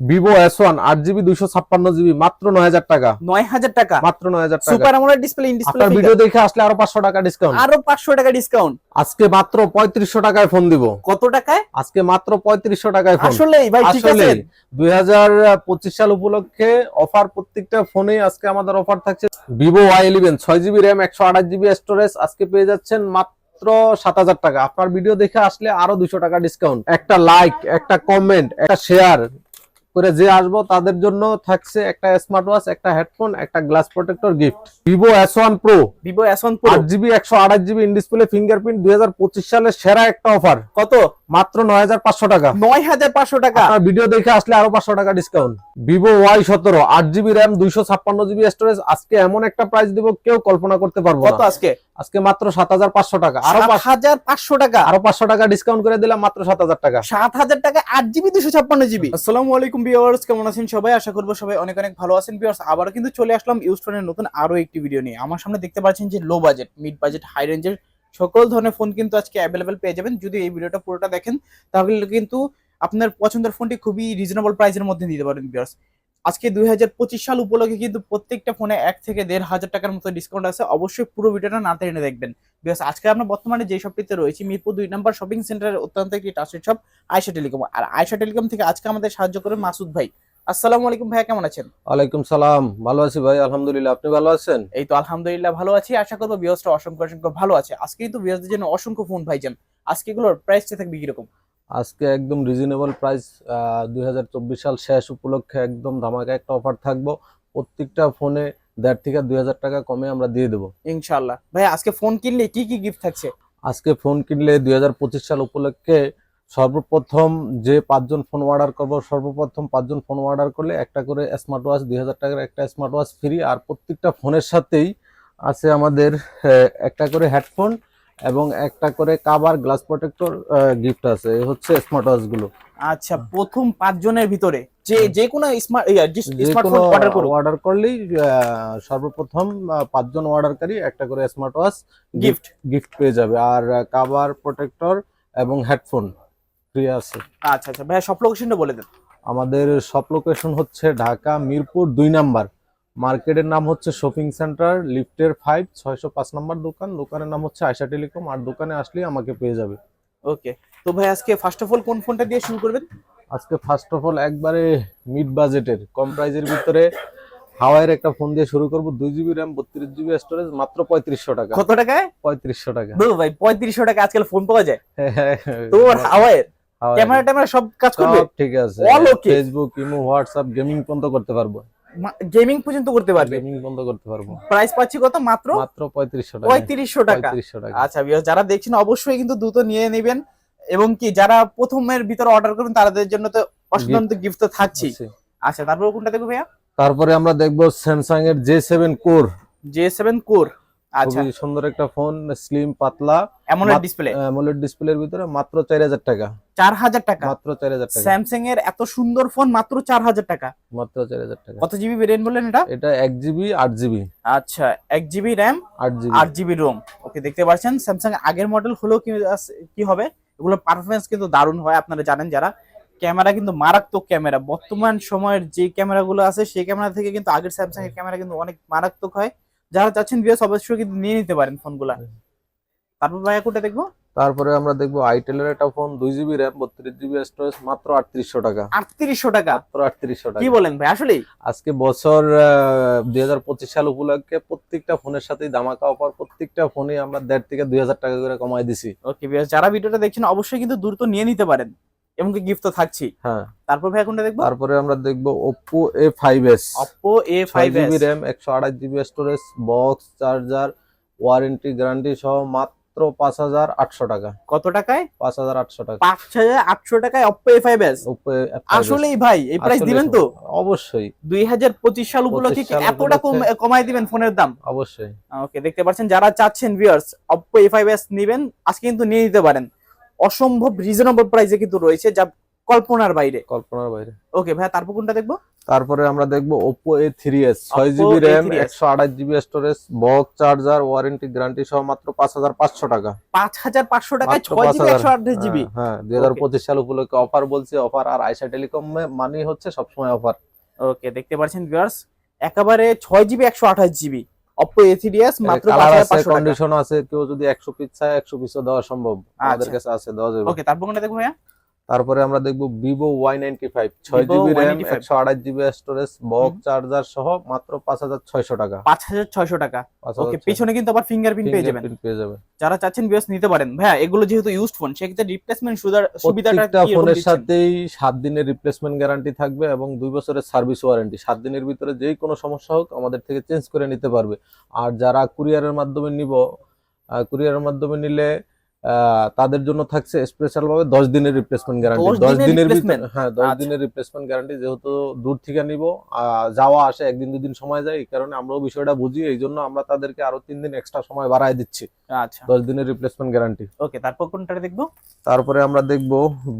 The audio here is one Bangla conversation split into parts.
ভিভো এস ওয়ান আট জিবি দুইশো ছাপ্পান্ন জিবি মাত্র নয় হাজার টাকা। নয় হাজার টাকা। মাত্র নয় হাজার টাকা। Super AMOLED display in display video দেখে আসলে আরও পাঁচশো টাকা ডিসকাউন্ট আরও পাঁচশো টাকা ডিসকাউন্ট আজকে মাত্র পঁয়ত্রিশশো টাকায় ফোন দিব। কত টাকায়? আজকে মাত্র পঁয়ত্রিশশো টাকায় ফোন আসলে ভাই ঠিক আছে। দুই হাজার পঁচিশ সাল উপলক্ষে অফার প্রত্যেকটা ফোনেই আজকে আমাদের অফার থাকছে। ভিভো ওয়াই ইলেভেন ছয় জিবি র্যাম একশো আঠাশ জিবি স্টোরেজ আজকে পেয়ে যাচ্ছেন মাত্র সাত হাজার টাকা। আপনার ভিডিও দেখে আসলে আরও দুশো টাকা ডিসকাউন্ট একটা লাইক একটা কমেন্ট একটা শেয়ার করে যে আসব তাদের জন্য থাকছে একটা স্মার্ট ওয়াচ একটা হেডফোন একটা glass protector gift Vivo S one pro Vivo S one pro আট জিবি একশো আঠাশ জিবি ইন ডিসপ্লে ফিঙ্গারপ্রিন্ট দুই হাজার পঁচিশ সালের সেরা একটা অফার কত? মাত্র নয় হাজার পাঁচশো টাকা। নয় হাজার পাঁচশো টাকা। ভিডিও দেখে আসলে আরও পাঁচশো টাকা ডিসকাউন্ট ভিভো ওয়াই সতেরো আট জিবি র্যাম দুইশো ছাপ্পান্ন জিবি স্টোরেজ আজকে এমন একটা প্রাইস দিব কেউ কল্পনা করতে পারব কত আজকে? আজকে মাত্র সাত হাজার পাঁচশো টাকা। আরও পাঁচ- হাজার পাঁচশো টাকা। আরও পাঁচশো টাকা ডিসকাউন্ট করে দিলাম মাত্র সাত হাজার টাকা। সাত হাজার টাকা আট জিবি দুশো ছাপ্পান্ন জিবি। আসসালামু আলাইকুম ভিউয়ার্স কেমন আছেন সবাই? আশা করব সবাই অনেক অনেক ভালো আছেন। ভিউয়ার্স আবারও কিন্তু চলে আসলাম ইউস্টোনের নতুন আরও একটি ভিডিও নিয়ে। আমার সামনে দেখতে পাচ্ছেন যে low budget mid budget high রেঞ্জের সকল ধরনের ফোন কিন্তু আজকে অ্যাভেলেবেল পেয়ে যাবেন। যদি এই ভিডিওটা পুরোটা দেখেন তাহলে কিন্তু আপনার পছন্দের ফোনটি খুবই রিজনেবল প্রাইসের মধ্যে নিতে পারেন ভিউয়ার্স আজকে দুই হাজার পঁচিশ সাল উপলক্ষে কিন্তু প্রত্যেকটা ফোনে এক থেকে দেড় হাজার টাকার মতো ডিসকাউন্ট আছে। অবশ্যই পুরো ভিডিওটা না টেনে দেখবেন। বিকজ আজকে আমরা বর্তমানে যে শপটিতে রয়েছি মিরপুর দুই নম্বর শপিং সেন্টারের অত্যন্ত একটি টাস্টেড শপ আয়শা টেলিকম আর আয়শা টেলিকম থেকে আজকে আমাদের সাহায্য করে মাসুদ ভাই। আসসালামু আলাইকুম ভাইয়া কেমন আছেন? ওয়ালাইকুম সালাম। ভালো আছি ভাই আলহামদুলিল্লাহ। আপনি ভালো আছেন? এই তো আলহামদুলিল্লাহ ভালো আছি। আশা করব বিয়সটা অসংখ্য অসংখ্য ভালো আছে। আজকে কিন্তু বিয়সদের জন্য অসংখ্য ফোন ভাইজান। আজকে এগুলোর প্রাইসটা থাকবে কীরকম? আজকে একদম রিজনেবল প্রাইস দুই হাজার চব্বিশ সাল শেষ উপলক্ষে একদম ধামাকা একটা অফার থাকব। প্রত্যেকটা ফোনে দেড় থেকে দুই হাজার টাকা কমে আমরা দিয়ে দেবো। ইনশাল্লাহ ভাই আজকে ফোন কিনলে কি কি গিফট থাকছে? আজকে ফোন কিনলে দুই হাজার পঁচিশ সাল উপলক্ষে সর্বপ্রথম যে পাঁচজন ফোন অর্ডার করব সর্বপ্রথম পাঁচজন ফোন অর্ডার করলে একটা করে স্মার্ট ওয়াচ দুই হাজার টাকার একটা স্মার্ট ওয়াচ ফ্রি আর প্রত্যেকটা ফোনের সাথেই আছে আমাদের একটা করে হেডফোন এবং একটা করে কাভার গ্লাস প্রোটেক্টর গিফট আছে। হচ্ছে স্মার্ট ওয়াচগুলো। আচ্ছা প্রথম পাঁচ জনের ভিতরে যে যে কোনো স্মার্ট স্মার্টফোন অর্ডার করুন অর্ডার করলেই সর্বপ্রথম পাঁচজন অর্ডারকারী একটা করে স্মার্ট ওয়াচ গিফট গিফট পেয়ে যাবে। আর কাভার প্রোটেক্টর এবং হেডফোন ফ্রি আছে। আচ্ছা আচ্ছা। ভাইয়া সব লোকেশনটা বলে দেন। আমাদের সব লোকেশন হচ্ছে ঢাকা মিরপুর দুই নাম্বার। মার্কেটের নাম হচ্ছে শপিং সেন্টার লিফটের ফাইভ ছয়শো পাঁচ নাম্বার দোকান। দোকানের নাম হচ্ছে আয়শা টেলিকম। আর দোকানে আসলেই আমাকে পেয়ে যাবে। ওকে। তো ভাই আজকে ফার্স্ট অফ অল কোন ফোনটা দিয়ে শুরু করবেন? আজকে ফার্স্ট অফ অল একবারে মিড বাজেটের কম প্রাইজের ভিতরে হাওয়াইয়ের একটা ফোন দিয়ে শুরু করব। দুই জিবি র্যাম বত্রিশ জিবি স্টোরেজ মাত্র পঁয়ত্রিশশো টাকা। কত টাকায়? পঁয়ত্রিশশো টাকা। দু ভাই পঁয়ত্রিশশো টাকা আজকাল ফোন পাওয়া যায়। হ্যাঁ, তো হাওয়াইয়ের। ক্যামেরা ট্যামেরা সব কাজ করবে? ঠিক আছে? ফেসবুক ইমো হোয়াটসঅ্যাপ গেমিং পর্যন্ত করতে পারব। গেমিং পর্যন্ত করতে পারবে। গেমিং বন্ধ করতে পারব। প্রাইস পাচ্ছি কত? মাত্র? মাত্র পঁয়ত্রিশশো টাকা। পঁয়ত্রিশশো টাকা। পঁয়ত্রিশশো টাকা। আচ্ছা ভিউয়ার যারা দেখছেন অবশ্যই কিন্তু দ্রুত নিয়ে নেবেন। এবং কি যারা প্রথমের ভিতর অর্ডার করবেন তাদের জন্য তো অসাধারণ গিফট তো থাকছেই। আচ্ছা তারপর কোনটা দেখব ভাইয়া? তারপরে আমরা দেখব স্যামসাং এর J seven core J seven core খুবই সুন্দর একটা ফোন স্লিম পাতলা। এমন ডিসপ্লে অ্যামোলেড ডিসপ্লের ভিতরে মাত্র চার হাজার টাকা। চার হাজার টাকা? মাত্র চার হাজার টাকা। স্যামসাং এর এত সুন্দর ফোন মাত্র চার হাজার টাকা? মাত্র চার হাজার টাকা। কত জিবি ভেরিয়েন্ট বললেন এটা? এটা এক জিবি আট জিবি আচ্ছা এক জিবি র্যাম আট জিবি আট জিবি রোম ওকে দেখতে পাচ্ছেন স্যামসাং আগের মডেল হলেও কি কি হবে? এগুলো পারফরমেন্স কিন্তু দারুণ হয় আপনারা জানেন যারা। ক্যামেরা কিন্তু মারাত্মক ক্যামেরা বর্তমান সময়ের যে ক্যামেরাগুলো আছে সেই ক্যামেরা থেকে কিন্তু আগের স্যামসাং এর ক্যামেরা কিন্তু অনেক মারাত্মক হয়। যারা চাচ্ছেন বিএস অবশ্যই কিন্তু নিয়ে নিতে পারেন ফোনগুলা তারপর ভাইয়া কোনটা দেখব? তারপরে আমরা দেখব আইটেলের একটা ফোন দুই জিবি র্যাম বত্রিশ জিবি স্টোরেজ মাত্র আটত্রিশশো টাকা। আটত্রিশশো টাকা? মাত্র আটত্রিশশো টাকা। কি বলেন ভাই আসলেই? আজকে বছর দুই হাজার পঁচিশ সাল উপলক্ষে প্রত্যেকটা ফোনের সাথেই ধামাকা অফার প্রত্যেকটা ফোনে আমরা দেড় থেকে দুই হাজার টাকা করে কমাই দিছি। ওকে যারা ভিডিওটা দেখছেন অবশ্যই কিন্তু দ্রুত নিয়ে নিতে পারেন। এমনকি গিফট তো থাকছেই। হ্যাঁ। তারপর ভাই কোনটা দেখব? তারপরে আমরা দেখব ফাইভ ফাইভ জিবি র্যাম একশো আঠাশ GB storage box charger warranty guarantee সহ মাত্র পাঁচ হাজার আটশো টাকা। কত টাকায়? পাঁচ হাজার আটশো টাকা। পাঁচ হাজার আটশো টাকায় Oppo A five S Oppo আসলেই ভাই এই প্রাইস দিবেন তো? অবশ্যই। দুই হাজার পঁচিশ সাল উপলক্ষে কি এতটা কম কমাই দিবেন ফোনের দাম? অবশ্যই। ওকে দেখতে পাচ্ছেন যারা চাচ্ছেন ভিউয়ার্স ফাইভ এস নিবেন আজকে কিন্তু নিয়ে নিতে পারেন। অসম্ভব রিজনেবল প্রাইসে কিন্তু রয়েছে যা কল্পনার বাইরে। কল্পনার বাইরে। ওকে ভাই তারপর কোনটা দেখব? তারপরে আমরা দেখব Oppo জিবি র্যাম A3s একশো আঠাশ GB storage box charger warranty guarantee সহ মাত্র পাঁচ হাজার পাঁচশো টাকা। পাঁচ হাজার পাঁচশো টাকায় মাত্র ছয় জিবি 5,000 একশো আঠাশ জিবি হ্যাঁ দুই হাজার পঁচিশ সাল উপলক্ষে অফার বলছে অফার আর আইসা টেলিকম মানে হচ্ছে সবসময় অফার ওকে দেখতে পাচ্ছেন ভিউয়ার্স একেবারে ছয় জিবি একশো আঠাশ জিবি অপো এসিডিএস মাত্র পাঁচ কালার হাজার আছে পাঁচশো টাকা। কন্ডিশন আছে কেউ যদি একশো পিস চায় একশো পিসও দেওয়া সম্ভব। আমাদের আচ্ছা। কাছে আছে দেওয়া যাবে। ওকে তারপর কোনটা দেখব ভাইয়া? তারপরে আমরা দেখব ভিভো ওয়াই নাইনটি ফাইভ ছয় জিবি র্যাম একশো আঠাশ জিবি স্টোরেজ বক্স চার্জার সহ মাত্র পাঁচ হাজার ছয়শো টাকা। পাঁচ হাজার ছয়শো টাকা। ওকে পিছনে কিন্তু আবার ফিঙ্গারপ্রিন্ট পেয়ে যাবেন। পেয়ে যাবে যারা চাচ্ছেন ভিউয়ার্স নিতে পারেন। ভাইয়া এগুলো যেহেতু ইউজড ফোন সেক্ষেত্রে রিপ্লেসমেন্ট সুবিধাটা ফোনের সাথেই সাত দিনের রিপ্লেসমেন্ট গ্যারান্টি থাকবে এবং দুই বছরের সার্ভিস ওয়ারেন্টি সাত দিনের ভিতরে যেই কোনো সমস্যা হোক আমাদের থেকে চেঞ্জ করে নিতে পারবে। আর যারা কুরিয়ারের মাধ্যমে নিব কুরিয়ারের মাধ্যমে নিলে তাদের জন্য থাকছে স্পেশাল ভাবে দশ দিনের রিপ্লেসমেন্ট গ্যারান্টি 10 দশ দিনের হ্যাঁ দশ আচ্ছা। দিনের রিপ্লেসমেন্ট গ্যারান্টি যেহেতু দূর থেকে নিব যাওয়া আসে একদিন দুদিন সময় যায় এই কারণে আমরাও বিষয়টা বুঝি এই জন্য আমরা তাদেরকে আরও তিন দিন এক্সট্রা সময় বাড়ায় দিচ্ছি। আচ্ছা। দশ দিনের রিপ্লেসমেন্ট গ্যারান্টি ওকে তারপর কোনটা দেখব? তারপরে আমরা দেখব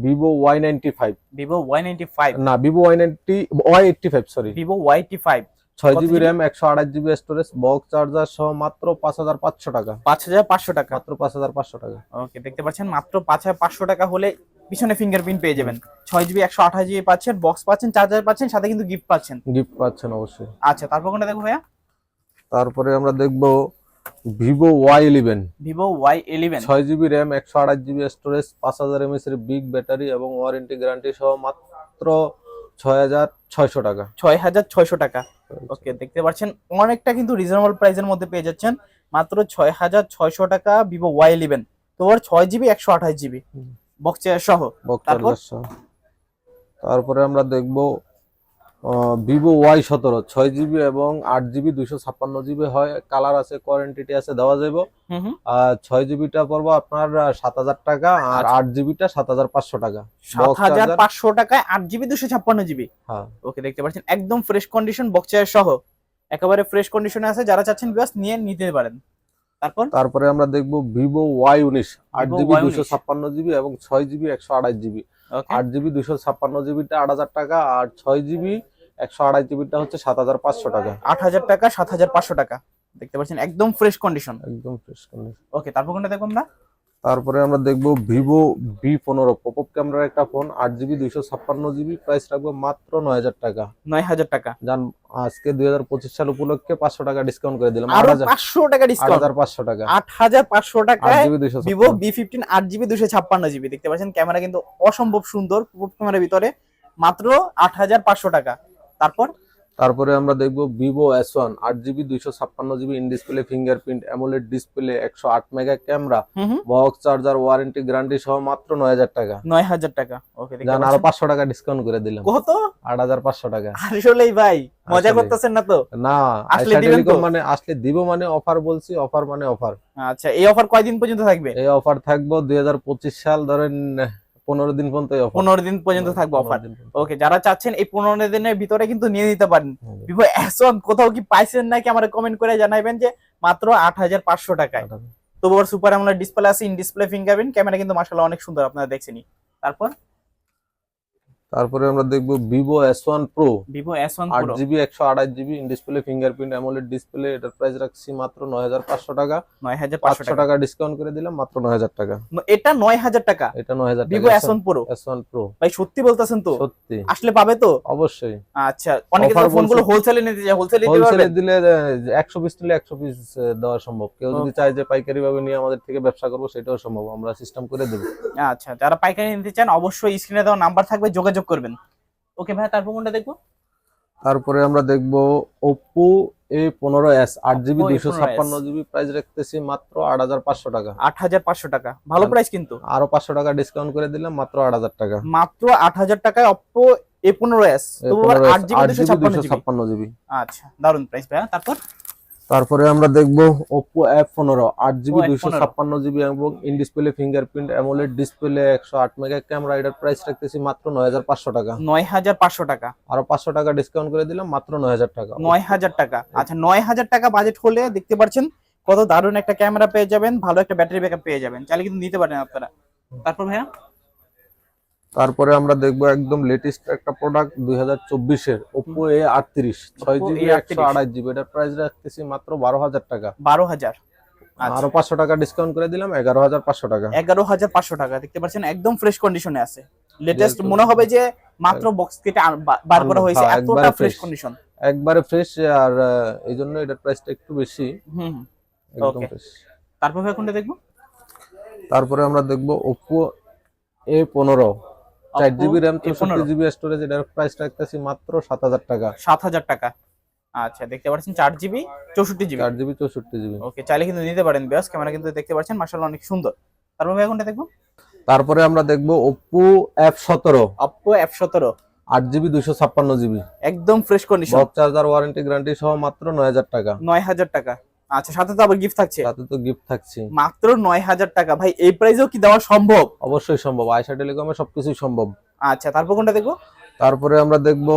Vivo Y ninety five Vivo Y ninety five না Vivo Y ninety Y eighty five sorry Vivo Y T five ছয় জিবি র্যাম একশো আঠাশ জিবি স্টোরেজ বক্স চার্জার সহ মাত্র পাঁচ হাজার পাঁচশো টাকা। পাঁচ হাজার পাঁচশো টাকা? মাত্র পাঁচ হাজার পাঁচশো টাকা। ওকে দেখতে পাচ্ছেন মাত্র পাঁচ হাজার পাঁচশো টাকা হলে পিছনে ফিঙ্গারপ্রিন্ট পেয়ে যাবেন। ছয় জিবি একশো আঠাশ জিবি পাচ্ছেন বক্স পাচ্ছেন চার্জার পাচ্ছেন সাথে কিন্তু গিফট পাচ্ছেন। গিফট পাচ্ছেন অবশ্যই। আচ্ছা তারপর কোনটা দেখব ভাইয়া? তারপরে আমরা দেখব Vivo Y eleven Vivo Y eleven ছয় জিবি র্যাম একশো আঠাশ জিবি স্টোরেজ পাঁচ হাজার এমএস এর বিগ ব্যাটারি এবং ওয়ারেন্টি গ্যারান্টি সহ মাত্র ছয় হাজার ছয়শো টাকা। ছয় হাজার ছয়শো টাকা। ওকে দেখতে পাচ্ছেন অনেকটা কিন্তু রিজনেবল প্রাইসের মধ্যে পেয়ে যাচ্ছেন। মাত্র ছয় হাজার ছয়শো টাকা ভিভো ওয়াই ইলেভেন তোমার ছয় জিবি একশো আঠাশ জিবি। বক্স সহ। তারপর? সহ। তারপরে আমরা দেখব ভিভো ওয়াই সতেরো ছয় জিবি এবং আট জিবি দুইশো ছাপ্পান্ন জিবি হয়। কালার আছে কোয়ারেন্টিটি আছে দেওয়া যাবে আর ছয় জিবিটা পড়ব আপনার সাত হাজার টাকা আর আচ্ছা। আট জিবিটা সাত হাজার পাঁচশো টাকা। সাত হাজার পাঁচশো টাকায় আট জিবি দুশো ছাপ্পান্ন জিবি হ্যাঁ। ওকে দেখতে পাচ্ছেন একদম ফ্রেশ কন্ডিশন বক্সের সহ। একেবারে ফ্রেশ কন্ডিশনে আছে যারা চাচ্ছেন বিয়াস নিয়ে নিতে পারেন। তারপর? তারপরে আমরা দেখব ভিভো ওয়াই উনিশ আট জিবি Y19 দুশো ছাপ্পান্ন জিবি এবং ছয় জিবি একশো আঠাশ জিবি আট জিবি দুশো ছাপ্পান্ন জিবিটা আট হাজার টাকা আর ছয় জিবি একশো আড়াই জিবিটা হচ্ছে সাত হাজার পাঁচশো টাকা। আট হাজার টাকা সাত হাজার পাঁচশো টাকা। দেখতে পাচ্ছেন একদম ফ্রেশ কন্ডিশন একদম ফ্রেশ কন্ডিশন ওকে তারপর কোনটা দেখব আমরা? তারপরে আমরা দেখব ভিভো ভি পনেরো পপআপ ক্যামেরার একটা ফোন আট জিবি দুইশো ছাপ্পান্ন জিবি প্রাইস রাখব মাত্র নয় হাজার টাকা। নয় হাজার টাকা। জান আজকে দুই হাজার পঁচিশ সাল উপলক্ষে পাঁচশো টাকা ডিসকাউন্ট করে দিলাম। আট পাঁচশো টাকা আট ডিসকাউন্ট হাজার পাঁচশো টাকা। আট হাজার পাঁচশো দুইশো ভিভো বি ফিফটিন আট জিবি দুশো ছাপ্পান্ন জিবি দেখতে পাচ্ছেন ক্যামেরা কিন্তু অসম্ভব সুন্দর ক্যামেরার ভিতরে মাত্র আট হাজার পাঁচশো টাকা। তারপর তারপরে আমরা দেখব ভিভো এস ওয়ান আট জিবি দুইশো ছাপ্পান্ন GB in display fingerprint AMOLED display একশো আট mega camera box charger warranty guarantee সহ মাত্র নয় হাজার টাকা। নয় হাজার টাকা। ওকে জান আরও পাঁচশো টাকা ডিসকাউন্ট করে দিলাম। কত? আট হাজার পাঁচশো টাকা। আসলেই ভাই মজা করতেছেন না তো? না আসলে টেলিকম মানে আসলে দিব মানে অফার বলছি অফার মানে অফার আচ্ছা এই অফার কয়দিন পর্যন্ত থাকবে? এই অফার থাকব দুই হাজার পঁচিশ সাল ধরেন পনেরো দিন পর্যন্ত পনেরো দিন পর্যন্ত থাকবে অফার ওকে যারা চাচ্ছেন এই পনেরো দিনের ভিতরে কিন্তু নিয়ে নিতে পারেন। ভিভো এস কোথাও কি পাইছেন নাকি আমার কমেন্ট করে জানাবেন যে মাত্র আট হাজার পাঁচশো টাকায়। তবুও সুপার আমরা ডিসপ্লে আছে ইন ডিসপ্লে ফিঙ্গারপ্রিন্ট ক্যামেরা কিন্তু মাশাআল্লাহ অনেক সুন্দর আপনারা দেখছেনি তারপর? তারপরে আমরা দেখব Vivo S one pro Vivo S one আট জিবি একশো আঠাশ GB display fingerprint AMOLED display এটার প্রাইস রাখছি মাত্র নয় হাজার পাঁচশো টাকা। নয় হাজার পাঁচশো টাকা। ডিসকাউন্ট করে দিলাম মাত্র নয় হাজার টাকা। এটা নয় হাজার টাকা। এটা নয় হাজার Vivo S one pro S one pro ভাই সত্যি বলতেছেন তো? সত্যি। আসলে পাবে তো? অবশ্যই। আচ্ছা অনেকে Offer ফোন হোলসেলে নিতে যায় হোলসেলে হোলসেলে দিলে একশো পিস নিলে একশো পিস দেওয়া সম্ভব। কেউ যদি চায় যে পাইকারি ভাবে নিয়ে আমাদের থেকে ব্যবসা করব সেটাও সম্ভব। আমরা সিস্টেম করে দেবো। আচ্ছা যারা পাইকারি নিতে চান অবশ্যই স্ক্রিনে দেওয়া নাম্বার থাকবে যোগাযোগ করবেন। ওকে ভাই তারপর কোনটা দেখব? তারপরে আমরা দেখব ওপো এ পনেরো এস আট জিবি Oppo দুইশো A15s ছাপ্পান্ন জিবি প্রাইস রাখতেছি মাত্র আট হাজার পাঁচশো টাকা। আট হাজার পাঁচশো টাকা। ভালো প্রাইস কিন্তু। আরও পাঁচশো টাকা ডিসকাউন্ট করে দিলাম মাত্র আট হাজার টাকা। মাত্র আট হাজার টাকায় অপ্পো এ পনেরো এস তবু আট জিবি দুশো ছাপ্পান্ন জিবি আচ্ছা দারুণ প্রাইস ভাইয়া তারপর? তারপরে আমরা দেখব ওপো এফ পনেরো আট জিবি F15 দুইশো ছাপ্পান্ন জিবি এবং in display fingerprint AMOLED display একশো আট মেগা ক্যামেরা এটার প্রাইস রাখতেছি মাত্র নয় হাজার পাঁচশো টাকা। নয় হাজার পাঁচশো টাকা। আরও পাঁচশো টাকা ডিসকাউন্ট করে দিলাম মাত্র নয় হাজার টাকা। নয় হাজার টাকা। আচ্ছা নয় হাজার টাকা বাজেট হলে দেখতে পাচ্ছেন কত দারুণ একটা ক্যামেরা পেয়ে যাবেন ভালো একটা ব্যাটারি ব্যাকআপ পেয়ে যাবেন। চাইলে কিন্তু নিতে পারেন আপনারা। তারপর ভাইয়া? তারপরে আমরা দেখব একদম লেটেস্ট একটা প্রোডাক্ট দুই হাজার চব্বিশের ওপো এ আটত্রিশ ছয় জিবি A38 একশো আঠাশ জিবি এটার প্রাইস রাখতেছি মাত্র বারো হাজার টাকা। বারো হাজার। আচ্ছা। আরও পাঁচশো টাকা ডিসকাউন্ট করে দিলাম এগারো হাজার পাঁচশো টাকা। এগারো হাজার পাঁচশো টাকা। দেখতে পাচ্ছেন একদম ফ্রেশ কন্ডিশনে আছে। লেটেস্ট মনে হবে যে মাত্র বক্স কেটে বার করা হয়েছে। হ্যাঁ, এতটা একবারে ফ্রেশ কন্ডিশন একবারে ফ্রেশ আর এই জন্য এটার প্রাইসটা একটু বেশি। হুম। একদম ফ্রেশ তারপর কোনটা দেখব? তারপরে আমরা দেখব ওপো এ পনেরো। চার জিবি র্যাম A15 চৌষট্টি জিবি স্টোরেজ এটার প্রাইস রাখতেছি মাত্র সাত হাজার টাকা। সাত হাজার টাকা। আচ্ছা দেখতে পাচ্ছেন চার জিবি চৌষট্টি জিবি চার জিবি চৌষট্টি জিবি ওকে চাইলে কিন্তু নিতে পারেন বেশ ক্যামেরা কিন্তু দেখতে পাচ্ছেন মার্শাল্লাহ অনেক সুন্দর। তারপর ভাই কোনটা দেখব? তারপরে আমরা দেখব ওপো এফ সতেরো। অপো এফ সতেরো। আট জিবি দুইশো ছাপ্পান্ন জিবি একদম fresh condition box charger warranty guarantee সহ মাত্র নয় হাজার টাকা। নয় হাজার টাকা। আচ্ছা সাথে তো আবার গিফট থাকছে। সাথে তো গিফট থাকছে। মাত্র নয় হাজার টাকা। ভাই এই প্রাইজেও কি দেওয়া সম্ভব? অবশ্যই সম্ভব। আয়শা টেলিকমে সবকিছুই সম্ভব। আচ্ছা তারপর কোনটা দেখব? তারপরে আমরা দেখব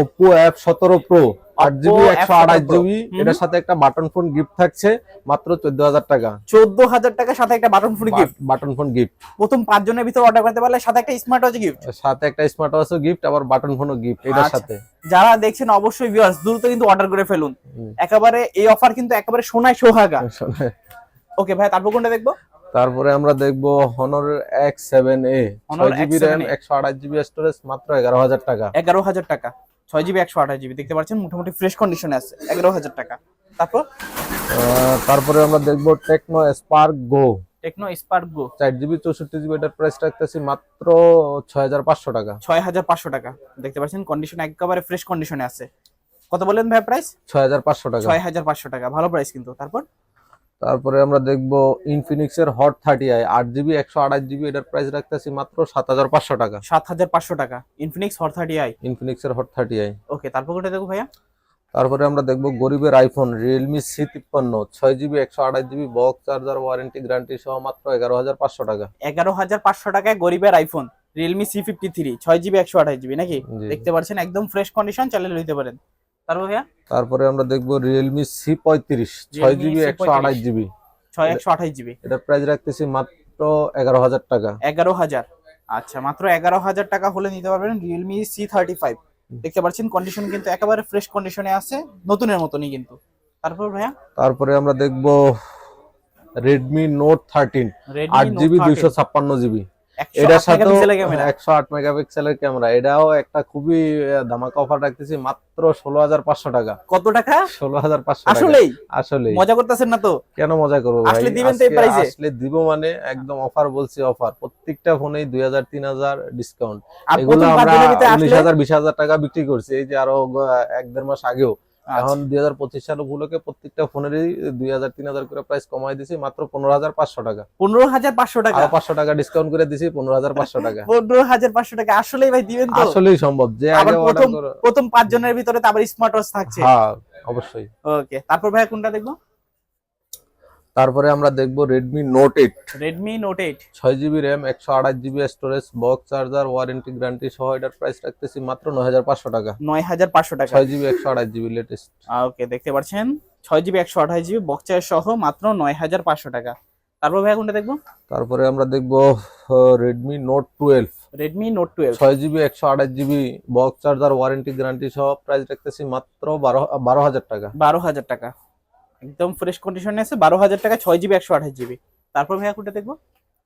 ওপো এফ সতেরো প্রো আট জিবি একশো F17 আঠাশ জিবি। এটার সাথে একটা বাটন ফোন গিফট থাকছে মাত্র চোদ্দ হাজার টাকা। চোদ্দ হাজার টাকার সাথে একটা button free gift button phone gift প্রথম পাঁচ জনের ভিতরে অর্ডার করতে পারলে সাথে একটা স্মার্ট ওয়াচ গিফট সাথে একটা স্মার্ট ওয়াচও গিফট আবার বাটন ফোনও গিফট এটার আচ্ছা। সাথে। যারা দেখছেন অবশ্যই ভিউয়ার্স দ্রুত কিন্তু অর্ডার করে ফেলুন। একেবারে এই অফার কিন্তু একেবারে সোনায় সোহাগা। ওকে ভাই তারপর কোনটা দেখব? তারপরে আমরা দেখব হনর এক্স সেভেন এ ছয় জিবি র্যাম একশো আঠাশ জিবি স্টোরেজ মাত্র এগারো হাজার টাকা। এগারো হাজার টাকা। ছয় জিবি একশো আঠাশ জিবি দেখতে পাচ্ছেন মোটামুটি ফ্রেশ কন্ডিশনে আছে। এগারো হাজার টাকা। তারপর? তারপরে আমরা দেখব Tecno Spark go Tecno Spark go চার জিবি চৌষট্টি জিবি এটার প্রাইস রাখতেছি মাত্র ছয় হাজার পাঁচশো টাকা। ছয় হাজার পাঁচশো টাকা। দেখতে পাচ্ছেন কন্ডিশন একেবারে ফ্রেশ কন্ডিশনে আছে। কত বললেন ভাই প্রাইস ছয় হাজার পাঁচশো টাকা। ছয় হাজার পাঁচশো টাকা। ভালো প্রাইস কিন্তু। তারপর? তারপরে আমরা দেখব ইনফিনিক্স এর হট থার্টি আই আট জিবি একশো আঠাশ জিবি এটার প্রাইস রাখতেছি মাত্র সাত হাজার পাঁচশো টাকা। সাত হাজার পাঁচশো টাকা। Infinix Hot thirty I Infinix এর হট থার্টি আই ওকে তারপর কোনটা দেখো ভাইয়া? তারপরে আমরা দেখব গরিবের আইফোন রিয়েলমি সি তিপ্পান্ন ছয় জিবি একশো আঠাশ GB box charger warranty guarantee সহ মাত্র এগারো হাজার পাঁচশো টাকা। এগারো হাজার পাঁচশো টাকায় গরিবের iPhone Realme C fifty three ছয় জিবি একশো আঠাশ জিবি নাকি? দেখতে পাচ্ছেন একদম ফ্রেশ কন্ডিশন চালিয়ে নিতে পারেন। তারপর ভাইয়া? তারপরে আমরা দেখব Realme C35 6GB 128GB 128GB এটা প্রাইস রাখতেছি মাত্র 11000 টাকা। 11000 আচ্ছা মাত্র 11000 টাকা হলে নিতে পারবেন Realme C35 দেখতে পাচ্ছেন কন্ডিশন কিন্তু একেবারে ফ্রেশ কন্ডিশনে আছে নতুনের মতনই কিন্তু। তারপর ভাইয়া? তারপরে আমরা দেখব Redmi Note 13 8GB 256GB এটার সাথে একশো আট মেগাপিক্সেলের ক্যামেরা। এটাও একটা খুবই ধামাকা অফার রাখতেছি মাত্র ষোলো হাজার পাঁচশো টাকা। কত টাকা? ষোলো হাজার পাঁচশো আসলেই? আসলে মজা করতেছেন না তো? কেন মজা করব আসলে দিবেন তো? আসলে দিব মানে একদম অফার বলছি অফার। প্রত্যেকটা ফোনেই দুই হাজার তিন হাজার ডিসকাউন্ট এগুলো আমরা উনিশ হাজার বিশ হাজার টাকা বিক্রি করছি। এই যে আরও এক দেড় মাস আগেও এখন দুই হাজার পঁচিশ সাল উপলক্ষে প্রত্যেকটা ফোনেরই দুই হাজার তিন হাজার করে প্রাইস কমাই দিছি মাত্র পনেরো হাজার পাঁচশো টাকা। পনেরো হাজার পাঁচশো টাকা? পাঁচশো টাকা ডিসকাউন্ট করে দিছি পনেরো হাজার পাঁচশো টাকা। পনেরো হাজার পাঁচশো টাকা। আসলেই ভাই দিবেন তো? আসলেই সম্ভব। যে আগে প্রথম প্রথম পাঁচ জনের ভিতরে তো আবার স্মার্ট ওয়াচ থাকছে। হ্যাঁ অবশ্যই। ওকে তারপর ভাই কোনটা দেখব? তারপরে আমরা দেখব Redmi Note eight Redmi Note eight ছয় জিবি র্যাম একশো আঠাশ GB storage box charger warranty guarantee সহ এটার প্রাইস রাখতেছি মাত্র নয় হাজার পাঁচশো টাকা। নয় হাজার পাঁচশো টাকা। ছয় জিবি একশো আঠাশ জিবি লেটেস্ট ওকে দেখতে পাচ্ছেন? ছয় জিবি একশো আঠাশ জিবি বক্সার সহ মাত্র নয় হাজার পাঁচশো টাকা। তারপর ভাই কোনটা দেখব? তারপরে আমরা দেখব Redmi Note twelve Redmi Note twelve ছয় জিবি একশো আঠাশ GB box charger warranty guarantee সহ প্রাইস রাখতেছি মাত্র বারো বারো হাজার টাকা। বারো হাজার টাকা। একদম ফ্রেশ কন্ডিশনে আছে বারো হাজার টাকা ছয় জিবি একশো আঠাশ জিবি তারপর ভাইয়া কোনটা দেখব?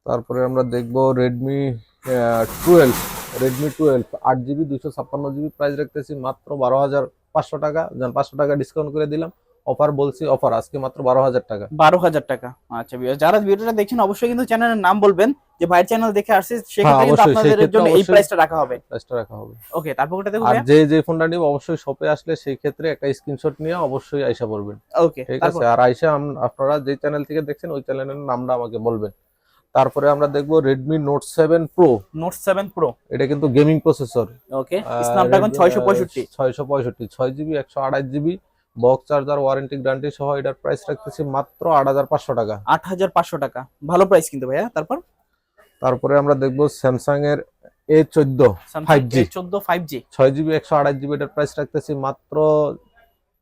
তারপরে আমরা দেখব রেডমি টুয়েলভ রেডমি টুয়েলভ আট জিবি দুশো ছাপ্পান্ন জিবি প্রাইস রাখতেছি মাত্র বারো হাজার পাঁচশো টাকা। যেন পাঁচশো টাকা ডিসকাউন্ট করে দিলাম। অফার বলছি অফার আজকে মাত্র বারো হাজার টাকা। বারো হাজার টাকা। আচ্ছা যারা ভিডিওটা দেখছেন অবশ্যই কিন্তু চ্যানেলের নাম বলবেন। যে ভাইয়ের চ্যানেল দেখে আসছে সেক্ষেত্রে কিন্তু হ্যাঁ, আপনাদের জন্য এই প্রাইসটা রাখা হবে। প্রাইসটা রাখা হবে। ওকে তারপর কোনটা দেখব আর যে যে ফোনটা নিব অবশ্যই শপে আসলে সেই ক্ষেত্রে একটা স্ক্রিনশট নিয়ে অবশ্যই আইসা পড়বেন ওকে ঠিক আছে? আর আইসা আপনারা যে চ্যানেল থেকে দেখছেন ওই চ্যানেলের নামটা আমাকে বলবেন। তারপরে আমরা দেখব Redmi Note seven pro Note seven pro এটা কিন্তু গেমিং প্রসেসর ওকে স্ন্যাপড্রাগন ছয়শো পঁয়ষট্টি। ছয়শো পঁয়ষট্টি ছয় জিবি একশো আঠাশ GB box charger warranty guarantee সহ এটার প্রাইস রাখতেছি মাত্র আট হাজার পাঁচশো টাকা। আট হাজার পাঁচশো টাকা। ভালো প্রাইস কিন্তু ভাইয়া তারপর? তারপরে আমরা দেখব স্যামসাং এর এ চোদ্দ ফাইভ জি চোদ্দ ফাইভ জি ছয় জিবি একশো আঠাশ জিবি এটার প্রাইস রাখতেছি মাত্র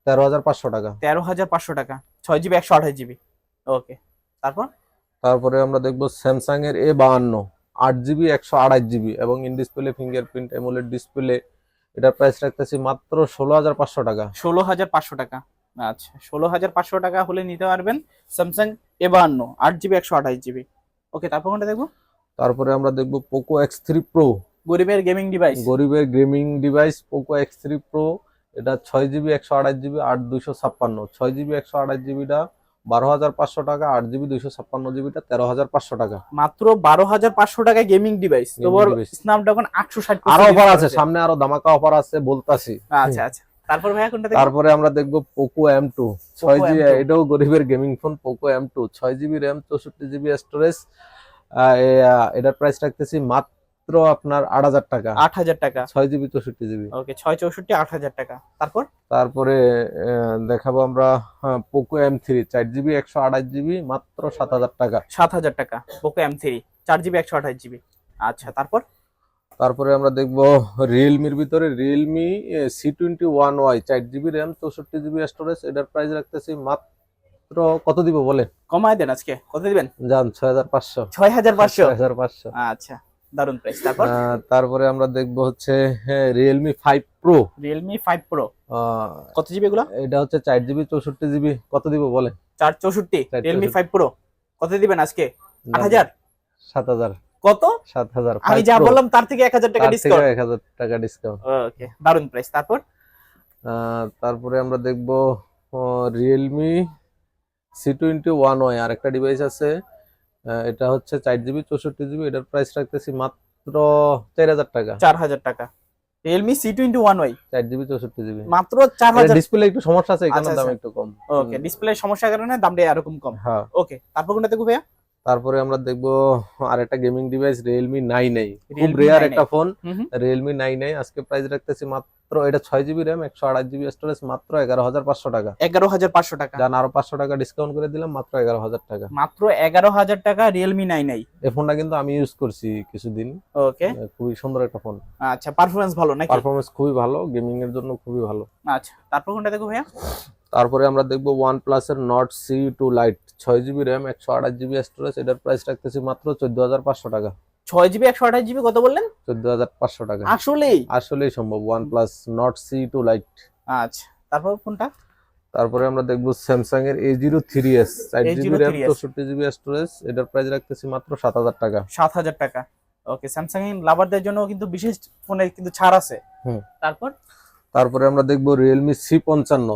তেরো হাজার পাঁচশো টাকা। তেরো হাজার পাঁচশো টাকা। ছয় জিবি একশো আঠাশ জিবি ওকে তারপর? তারপরে আমরা দেখব স্যামসাং এর এ বাহান্ন আট জিবি একশো আড়াই জিবি এবং in display fingerprint AMOLED display এটার প্রাইস রাখতেছি মাত্র ষোলো হাজার পাঁচশো টাকা। ষোলো হাজার পাঁচশো টাকা। আচ্ছা ষোলো হাজার পাঁচশো টাকা হলে নিতে পারবেন স্যামসাং এ বাহান্ন আট জিবি একশো আঠাশ জিবি ওকে তারপর কোনটা দেখব? তারপরে আমরা দেখব পোকো এক্স থ্রি প্রো গরিবের গেমিং ডিভাইস গরিবের gaming device Poco X three pro এটা ছয় জিবি একশো আঠাশ জিবি আট দুইশো ছাপ্পান্ন। ছয় জিবি একশো আঠাশ জিবিটা বারো হাজার পাঁচশো টাকা আট জিবি দুইশো ছাপ্পান্ন জিবিটা তেরো হাজার পাঁচশো টাকা। মাত্র বারো হাজার পাঁচশো টাকায় গেমিং ডিভাইস তোমার। স্ন্যাপড্রাগন আটশো ষাট আরও অফার আছে সামনে আরও ধামাকা অফার আছে বলতাছি। আচ্ছা আচ্ছা। তারপর ভাইয়া কোনটা তারপরে আমরা দেখব পোকো এম টু ছয় জিবি এটাও গরিবের gaming phone Poco M two ছয় জিবি র্যাম চৌষট্টি জিবি স্টোরেজ এটার প্রাইস রাখতেছি মাত্র আপনার আট হাজার টাকা। আট হাজার টাকা। ছয় জিবি চৌষট্টি জিবি ওকে ছয় চৌষট্টি আট হাজার টাকা। তারপর? তারপরে দেখাবো আমরা পোকো এম থ্রি চার জিবি একশো আঠাশ জিবি মাত্র সাত হাজার টাকা। সাত হাজার টাকা পোকো এম থ্রি চার জিবি একশো আঠাশ জিবি আচ্ছা তারপর? তারপরে আমরা দেখব রিয়েলমির ভিতরে। Realme C twenty one Y চার জিবি র্যাম চৌষট্টি জিবি স্টোরেজ এটার প্রাইস রাখতেছি মাত্র কত দিব বলে কমায় দেন আজকে। কত দিবেন? যান ছয় হাজার পাঁচশো। ছয় হাজার পাঁচশো? হাজার পাঁচশো। আচ্ছা দারুণ প্রাইস তারপর? তারপরে আমরা দেখব হচ্ছে Realme five pro Realme five pro কত জিবি এগুলো? এটা হচ্ছে চার জিবি চৌষট্টি জিবি কত দিব বলে চার চৌষট্টি। চার রিয়েলমি চৌষট্টি। ফাইভ প্রো কত দিবেন আজকে? আট হাজার? সাত হাজার। কত? সাত হাজার আমি যা বললাম তার থেকে এক হাজার টাকা ডিসকাউন্ট এক হাজার টাকা ডিসকাউন্ট ওকে দারুণ প্রাইস তারপর? তারপরে আমরা দেখব Realme C twenty one Y আর একটা ডিভাইস আছে এটা হচ্ছে চার জিবি চৌষট্টি জিবি এটার প্রাইস রাখতেছি মাত্র চার হাজার টাকা। চার হাজার টাকা। Realme C twenty one Y চার জিবি চৌষট্টি জিবি মাত্র চার হাজার ডিসপ্লে একটু সমস্যা আছে এখানে আচ্ছা, দাম আচ্ছা। একটু কম। ওকে ডিসপ্লে সমস্যার কারণে দামটা এরকম কম। হ্যাঁ। ওকে তারপর কোনটা দেখব ভাইয়া? তারপরে আমরা দেখব আর একটা gaming device Realme nine I খুব রেয়ার একটা ফোন। রিয়েলমি নাইন আই আজকে প্রাইস রাখতেছি মাত্র এটা ছয় জিবি র্যাম একশো আঠাশ জিবি স্টোরেজ মাত্র এগারো হাজার পাঁচশো টাকা। এগারো হাজার পাঁচশো টাকা। যান আরও পাঁচশো টাকা ডিসকাউন্ট করে দিলাম মাত্র এগারো হাজার টাকা। মাত্র এগারো হাজার টাকা রিয়েলমি নাইন আই এই ফোনটা কিন্তু আমি ইউজ করছি কিছুদিন। ওকে খুবই সুন্দর একটা ফোন আচ্ছা পারফরমেন্স ভালো নাকি? পারফরমেন্স খুবই ভালো গেমিং এর জন্য খুবই ভালো। আচ্ছা তারপর কোনটা দেখব ভাইয়া? তারপরে আমরা দেখব ওয়ান প্লাস এর নট সি টু লাইট ছয় জিবি র্যাম একশো আঠাশ জিবি স্টোরেজ এটার প্রাইস রাখতেছি মাত্র চোদ্দ হাজার পাঁচশো টাকা। ছয় জিবি একশো আঠাশ জিবি কত বললেন? চোদ্দ হাজার পাঁচশো টাকা। আসলেই? আসলেই সম্ভব one plus Nord C two lite আচ্ছা তারপর কোনটা তারপরে আমরা দেখব স্যামসাং এর এ জিরো থ্রি এস চার জিবি র্যাম চৌষট্টি জিবি স্টোরেজ এটার প্রাইস রাখতেছি মাত্র সাত হাজার টাকা। সাত হাজার টাকা। ওকে স্যামসাং এর লাভারদের জন্য কিন্তু বিশেষ ফোনে কিন্তু ছাড় আছে। হুম। তারপর? তারপরে আমরা দেখব রিয়েলমি সি পঞ্চান্ন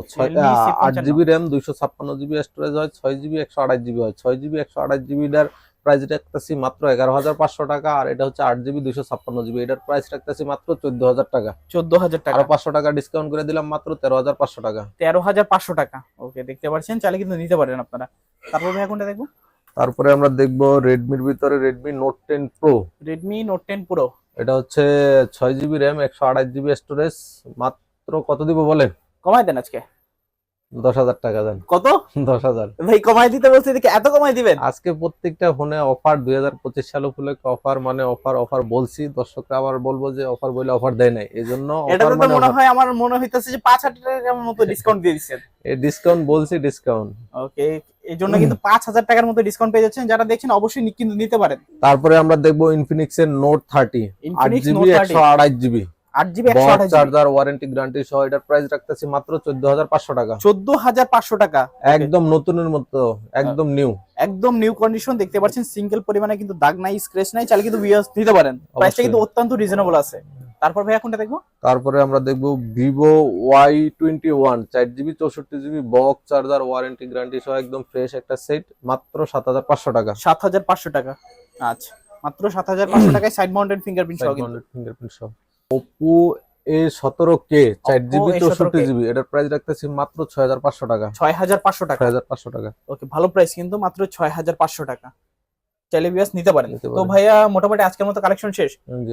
আট জিবি র্যাম দুইশো ছাপ্পান্ন জিবি স্টোরেজ হয় ছয় জিবি একশো আঠাশ জিবি হয়। ছয় জিবি একশো আঠাশ জিবিটার প্রাইস রাখতেছি মাত্র এগারো হাজার পাঁচশো টাকা আর এটা হচ্ছে আট জিবি দুইশো ছাপ্পান্ন জিবি এটার প্রাইস রাখতেছি মাত্র চোদ্দ হাজার টাকা। চোদ্দ হাজার টাকা। পাঁচশো টাকা ডিসকাউন্ট করে দিলাম মাত্র তেরো হাজার পাঁচশো টাকা। তেরো হাজার পাঁচশো টাকা। ওকে দেখতে পাচ্ছেন? চাইলে কিন্তু নিতে পারেন আপনারা। তারপর ভাইয়া কোনটা দেখব? তারপরে আমরা দেখব রেডমির ভিতরে Redmi Note ten pro Redmi Note ten pro এটা হচ্ছে ছয় জিবি র্যাম একশো আঠাশ জিবি স্টোরেজ মাত্র কত দিব বলেন? কমাই দেন আজকে। দশ হাজার টাকা দেন। কত? দশ হাজার। ভাই কমাই দিতে বলছি দেখি এত কমাই দিবেন? আজকে প্রত্যেকটা ফোনে অফার দুই হাজার পঁচিশ সাল উপলক্ষে অফার মানে অফার অফার বলছি। দর্শকরা আবার বলব যে অফার বলে অফার দেয় নাই। এই জন্য মানে মনে হয় আমার মনে হইতেছে যে পাঁচ হাজার টাকার মতো ডিসকাউন্ট দিয়ে দিচ্ছেন। ডিসকাউন্ট বলছি ডিসকাউন্ট ওকে এই জন্য কিন্তু পাঁচ হাজার টাকার মতো ডিসকাউন্ট পেয়ে যাচ্ছেন। যারা দেখছেন অবশ্যই কিন্তু নিতে পারেন। তারপরে আমরা দেখব ইনফিনিক্স এর নোট থার্টি আট জিবি একশো আড়াই জিবি আট জিবি একশো আঠাশ চার্জার ওয়ারেন্টি গ্যারান্টি সহ এটার প্রাইস রাখতেছি মাত্র চোদ্দ হাজার পাঁচশো টাকা। একদম নতুনের মতো একদম নিউ একদম নিউ কন্ডিশন দেখতে পাচ্ছেন সিঙ্গেল পরিমাণে কিন্তু দাগ নাই স্ক্র্যাচ নাই চাইলে কিন্তু ভিউয়ার্স নিতে পারেন। প্রাইসটা কিন্তু অত্যন্ত রিজনেবল আছে। তারপর ভাইয়া কোনটা দেখব। তারপরে আমরা দেখব ভিভো ওয়াই টোয়েন্টি ওয়ান চার জিবি চৌষট্টি GB box charger warranty guarantee সহ একদম ফ্রেশ একটা সেট মাত্র সাত হাজার পাঁচশো টাকা। সাত হাজার পাঁচশো টাকা। আচ্ছা মাত্র সাত হাজার পাঁচশো টাকায় সাইড মাউন্টেন ফিঙ্গারপ্রিন্ট সহ ফিঙ্গারপ্রিন্ট সহ। ওপো এ সতেরো কে চার জিবি চৌষট্টি জিবি এটার প্রাইস রাখতেছি মাত্র ছয় হাজার পাঁচশো টাকা। ছয় হাজার পাঁচশো টাকা। ছয় হাজার পাঁচশো টাকা। ওকে ভালো প্রাইস কিন্তু মাত্র ছয় হাজার পাঁচশো টাকা। চাইলে ভিউয়ার্স নিতে পারেন। তো ভাইয়া মোটামুটি আজকের মতো কালেকশন শেষ? জি,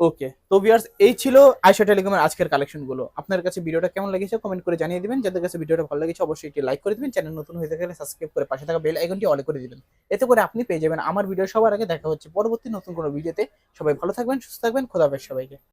ওকে তো ভিউয়ার্স এই ছিল আইশা টেলিকমের আজকের কালেকশনগুলো। আপনার কাছে ভিডিওটা কেমন লেগেছে কমেন্ট করে জানিয়ে দিবেন। যাদের কাছে ভিডিওটা ভালো লেগেছে অবশ্যই এটি লাইক করে দিবেন। চ্যানেল নতুন হয়ে থাকলে সাবস্ক্রাইব করে পাশে থাকা বেল আইকনটি অল করে দিবেন। এতে করে আপনি পেয়ে যাবেন আমার ভিডিও সবার আগে। দেখা হচ্ছে পরবর্তী নতুন কোনো ভিডিওতে সবাই ভালো থাকবেন সুস্থ থাকবেন। খোদা হাফেজ সবাইকে।